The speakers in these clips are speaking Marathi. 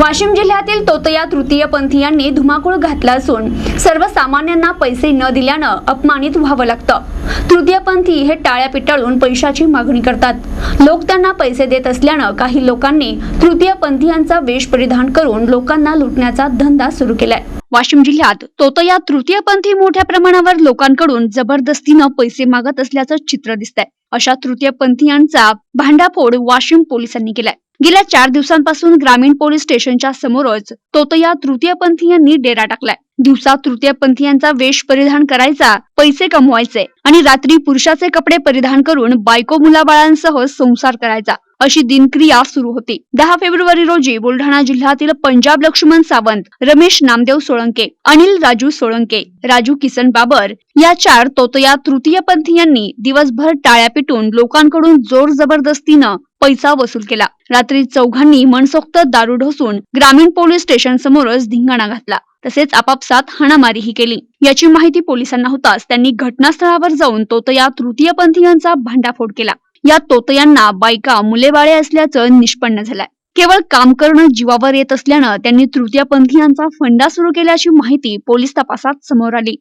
वाशिम जिल्ह्यातील तोतया तृतीयपंथीयांनी धुमाकूळ घातला असून सर्वसामान्यांना पैसे न दिल्यानं अपमानित व्हावं लागतं. तृतीयपंथी हे टाळ्या पिटाळून पैशाची मागणी करतात. लोक त्यांना पैसे देत असल्यानं काही लोकांनी तृतीयपंथीयांचा वेश परिधान करून लोकांना लुटण्याचा धंदा सुरू केलाय. वाशिम जिल्ह्यात तोतया तृतीयपंथी मोठ्या प्रमाणावर लोकांकडून जबरदस्तीनं पैसे मागत असल्याचं चित्र दिसतंय. अशा तृतीयपंथीयांचा भांडाफोड वाशिम पोलिसांनी केलाय. गेल्या चार दिवसांपासून ग्रामीण पोलीस स्टेशनच्या समोरच तोतया तृतीयपंथीयांनी डेरा टाकलाय. दिवसा तृतीयपंथीयांचा वेश परिधान करायचा पैसे कमवायचे आणि रात्री पुरुषाचे कपडे परिधान करून बायको मुलाबाळांसह संसार करायचा. अशी दिनक्रिया सुरू होती. दहा फेब्रुवारी रोजी बुलढाणा जिल्ह्यातील पंजाब लक्ष्मण सावंत रमेश नामदेव सोळंके अनिल राजू सोळंके राजू किसन बाबर या चार तोतया तृतीयपंथीयांनी दिवसभर टाळ्या पिटून लोकांकडून जोर जबरदस्तीनं पैसा वसूल केला. रात्री चौघांनी मनसोक्त दारू ढोसून ग्रामीण पोलीस स्टेशन समोरच धिंगाणा घातला. तसेच आपापसात हाणामारीही केली. याची माहिती पोलिसांना होताच त्यांनी घटनास्थळावर जाऊन तोतया तृतीयपंथीयांचा भांडाफोड केला. या तोतयांना बायका मुलेबाळे असल्याचं निष्पन्न झालंय. केवळ काम करणं जीवावर येत असल्यानं त्यांनी तृतीयपंथीयांचा फंडा सुरू केल्याची माहिती पोलीस तपासात समोर आली.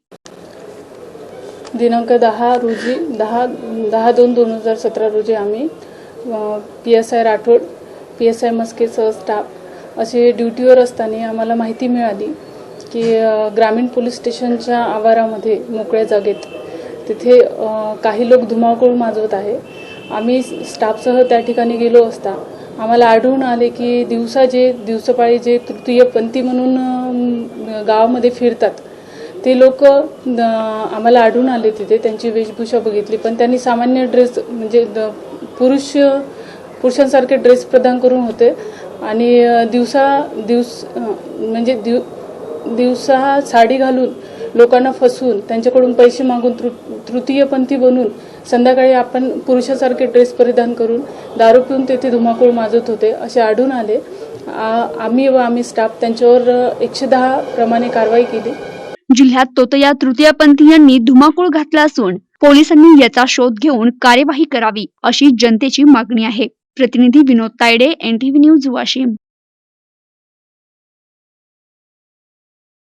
दिनांक दहा रोजी दहा दहा दोन दोन हजार सतरा रोजी आम्ही P S I Rathod P S I मस्केसह staff असे ड्युटीवर असताना आम्हाला माहिती मिळाली की ग्रामीण पोलीस स्टेशनच्या आवारामध्ये मोकळ्या जागेत तिथे काही लोक धुमाकूळ माजवत आहे. आम्ही स्टाफसह त्या ठिकाणी गेलो असता. आम्हाला आढळून आले की दिवसा जे दिवसपाळी जे तृतीयपंथी म्हणून गावामध्ये फिरतात ते लोक आम्हाला आढळून आले तिथे. त्यांची वेशभूषा बघितली. पण त्यांनी सामान्य ड्रेस म्हणजे द- पुरुष पुरुषांसारखे ड्रेस प्रदान करून होते. आणि दिवसा दिवस म्हणजे दिव दिवसा साडी घालून लोकांना फसवून त्यांच्याकडून पैसे मागून तृ तृतीयपंथी बनून संध्याकाळी आपण पुरुषासारखे ड्रेस परिधान करून दारू पिऊन तेथे धुमाकूळ माजत होते असे आढळून आले. आम्ही व आम्ही स्टाफ त्यांच्यावर एकशे दहा प्रमाणे कारवाई केली. जिल्ह्यात तोतया तृतीयपंथीयांनी धुमाकूळ घातला असून पोलिसांनी याचा शोध घेऊन कार्यवाही करावी अशी जनतेची मागणी आहे. प्रतिनिधी विनोद तायडे एनटीव्ही न्यूज वाशिम.